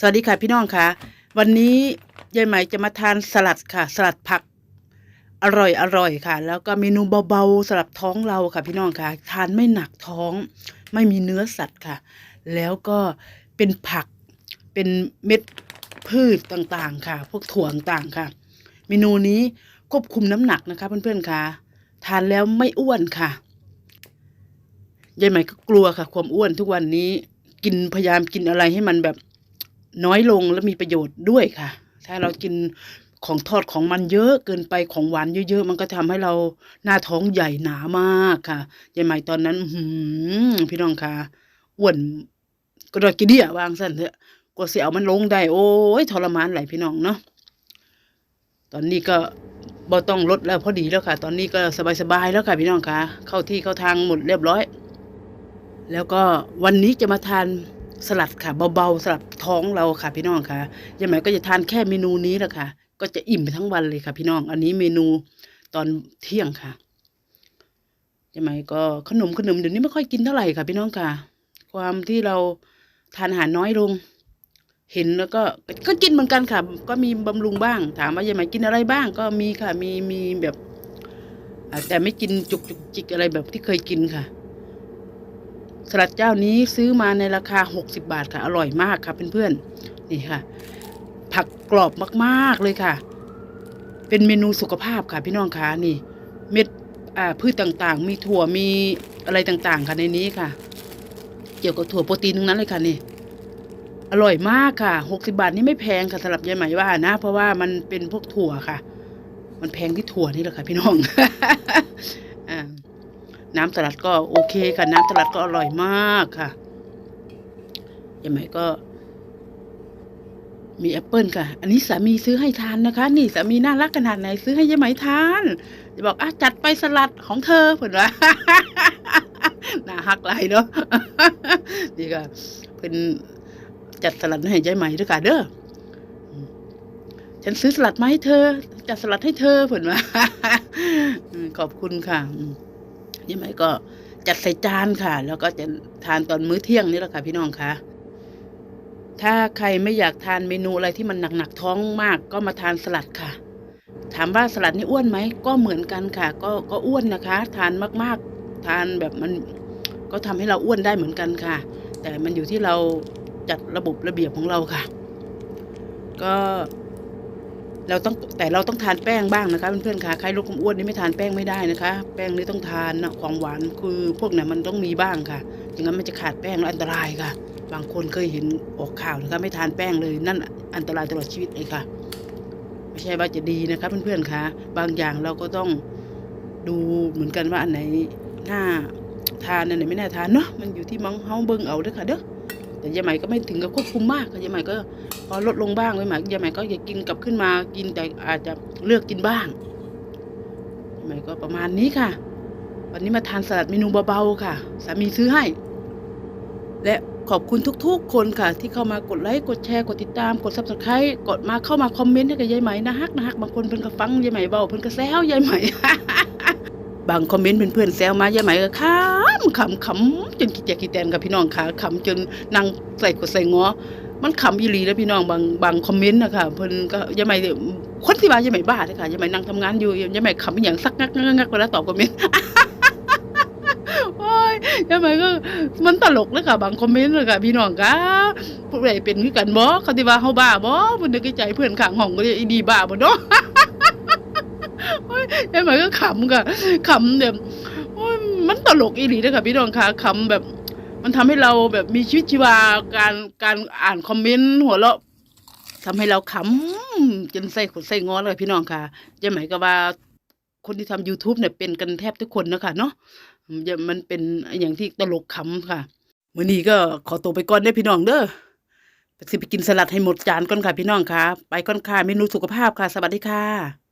สวัสดีค่ะพี่น้องค่ะ วันนี้ยายไหมจะมาทานสลัดค่ะ สลัดผัก อร่อยอร่อยค่ะ แล้วก็เมนูเบาๆสำหรับท้องเราค่ะ พี่น้องค่ะ ทานไม่หนักท้อง ไม่มีเนื้อสัตว์ค่ะ แล้วก็เป็นผักเป็นเม็ดพืชต่างๆ ค่ะ พวกถั่วต่างๆค่ะ เมนูนี้ควบคุมน้ำหนักนะคะ เพื่อนๆค่ะ ทานแล้วไม่อ้วนค่ะยายไหมก็กลัวค่ะ ความอ้วนทุกวันนี้กินพยายามกินอะไรให้มันแบบ น้อยลงและมีประโยชน์ด้วยค่ะ ถ้าเรากินของทอดของมันเยอะเกินไปของหวานเยอะๆ มันก็ทำให้เราหน้าท้องใหญ่หนามากค่ะยายไหม่ตอนนั้นหือพี่น้องค่ะอ้วนก็ดอกิเดียวางสั่นเถอะกว่าเสียเอามันลงได้ โอ้ยทรมานไหลายพี่น้องเนาะตอนนี้ก็บ่ต้องลดแล้วพอดีแล้วค่ะ ตอนนี้ก็สบายๆแล้วค่ะพี่น้องค่ะ เข้าที่เข้าทางหมดเรียบร้อย แล้วก็วันนี้จะมาทาน สลัดค่ะ เบาๆสลัดท้องเราค่ะ พี่น้องค่ะยายไหมก็จะทานแค่เมนูนี้แหละค่ะ ก็จะอิ่มไปทั้งวันเลยค่ะ พี่น้อง อันนี้เมนูตอนเที่ยงค่ะยายไหมก็ขนมขนมเดี๋ยวนี้ไม่ค่อยกินเท่าไหร่ค่ะ พี่น้องค่ะ ความที่เราทานอาหารน้อยลง เห็นแล้วก็ก็กินเหมือนกันค่ะ ก็มีบำรุงบ้าง ถามว่ายายไหมกินอะไรบ้าง ก็มีค่ะ มีมีแบบแต่ไม่กินจุกจุกจิกอะไรแบบที่เคยกินค่ะ สลัดเจ้านี้ซื้อมาในราคา 60 บาทค่ะ อร่อยมากค่ะเพื่อนๆนี่ค่ะ ผักกรอบมากๆเลยค่ะ เป็นเมนูสุขภาพค่ะ พี่น้องคะนี่ เม็ดอ่าพืชต่างๆ มีถั่วมีอะไรต่างๆ ค่ะในนี้ค่ะ เกี่ยวกับถั่วโปรตีนทั้งนั้นเลยค่ะนี่อร่อยมากค่ะ60บาทนี่ไม่แพงค่ะสำหรับยายไหมว่านะ เพราะว่ามันเป็นพวกถั่วค่ะ มันแพงที่ถั่วนี่แหละค่ะ พี่น้อง น้ำสลัดก็โอเคค่ะ น้ำสลัดก็อร่อยมากค่ะยังไงก็ มีแอปเปิลค่ะ อันนี้สามีซื้อให้ทานนะคะ นี่สามีน่ารักขนาดไหน ซื้อให้ยายไหมทานจะบอกอะจัดไปสลัดของเธอเผื่อว่าน่าฮักไรเนาะนี่ก็เป็นจัดสลัดให้ยายไหม่ด้วยค่ะเด้อฉันซื้อสลัดมาให้เธอ จัดสลัดให้เธอเผื่อว่าขอบคุณค่ะ อืมยังไงก็จัดใส่จานค่ะ แล้วก็จะทานตอนมื้อเที่ยงนี่แหละค่ะ พี่น้องคะถ้าใครไม่อยากทานเมนูอะไรที่มันหนักๆท้องมาก ก็มาทานสลัดค่ะ ถามว่าสลัดนี่อ้วนไหมก็เหมือนกันค่ะ ก็ก็อ้วนนะคะ ทานมากๆ ทานแบบมันก็ทำให้เราอ้วนได้เหมือนกันค่ะ แต่มันอยู่ที่เราจัดระบบระเบียบของเราค่ะ ก็ เราต้องแต่เราต้องทานแป้งบ้างนะคะเพื่อนๆค่ะใครลดความอ้วนนี่ไม่ทานแป้งไม่ได้นะคะ แป้งนี่ต้องทานนะของหวานคือพวกนั้นมันต้องมีบ้างค่ะอย่างนั้นมันจะขาดแป้งแล้วอันตรายค่ะ บางคนเคยเห็นออกข่าวนะคะไม่ทานแป้งเลยนั่นอันตรายตลอดชีวิตเลยค่ะ ไม่ใช่ว่าจะดีนะคะเพื่อนๆค่ะ บางอย่างเราก็ต้องดูเหมือนกันว่าอันไหนน่าทานอันไหนไม่น่าทานเนาะมันอยู่ที่มังเฮาเบิ่งเอาเด้อค่ะเด้อ แต่ยายใหม่ก็ไม่ถึงกับควบคุมมากค่ะยายใหม่ก็พอลดลงบ้างยายใหม่ยายใหม่ก็อยากกินกลับขึ้นมากินแต่อาจจะเลือกกินบ้างยายใหม่ก็ประมาณนี้ค่ะ วันนี้มาทานสลัดเมนูเบาๆค่ะสามีซื้อให้ และขอบคุณทุกๆ คนค่ะ ที่เข้ามากดไลค์กดแชร์กดติดตามกดซับสไครต์กดมาเข้ามาคอมเมนต์ให้กับยายไหม่นะฮักนะฮักบางคนเพิ่นก็ฟังยายไหม่เบาเพิ่นก็แซวยายไหม่ บางคอมเมนต์เพื่อนๆแซวมายายไหมก็ขำขำขำจนขี้แจกขี้แตนกับพี่น้องค่ะขำจนนั่งใส่กดใส่งอ มันขำอีหลีแล้วพี่น้องบางบางคอมเมนต์นะคะเพิ่นก็ยายไหมคนที่ว่ายายไหมบ้าเลยค่ะยายไหมนั่งทำงานอยู่ยายไหมขำอย่างสักงักงักงักเวลาตอบคอมเมนต์โอ้ยยายไหมก็มันตลกเลยค่ะบางคอมเมนต์เลยค่ะพี่น้องค่ะผู้ใดเป็นกันบ่เขาที่ว่าเฮาบ้าบ่เพิ่นนึกใจเพื่อนข้างห้องก็เลยดีบ้าบ่เนาะ โอ้ยายไหมก็ขำค่ะขำแบบมันตลกอีหลีเลยค่ะพี่น้องค่ะขำแบบ มันทำให้เราแบบมีชีวิตชีวาการการอ่านคอมเมนต์หัวเราะทำให้เราขำจนใส่ขนใส่งอเลยพี่น้องค่ะจะหมายกับว่าคนที่ทำ youtube เนี่ยเป็นกันแทบทุกคนนะคะเนาะมันเป็นอย่างที่ตลกขำค่ะมื้อนี้ก็ขอตัวไปก่อนเด้พี่น้องเด้อสิไปกินสลัดให้หมดจานก่อนค่ะพี่น้องค่ะ ไปก่อนค่ะเมนูสุขภาพค่ะ สวัสดีค่ะ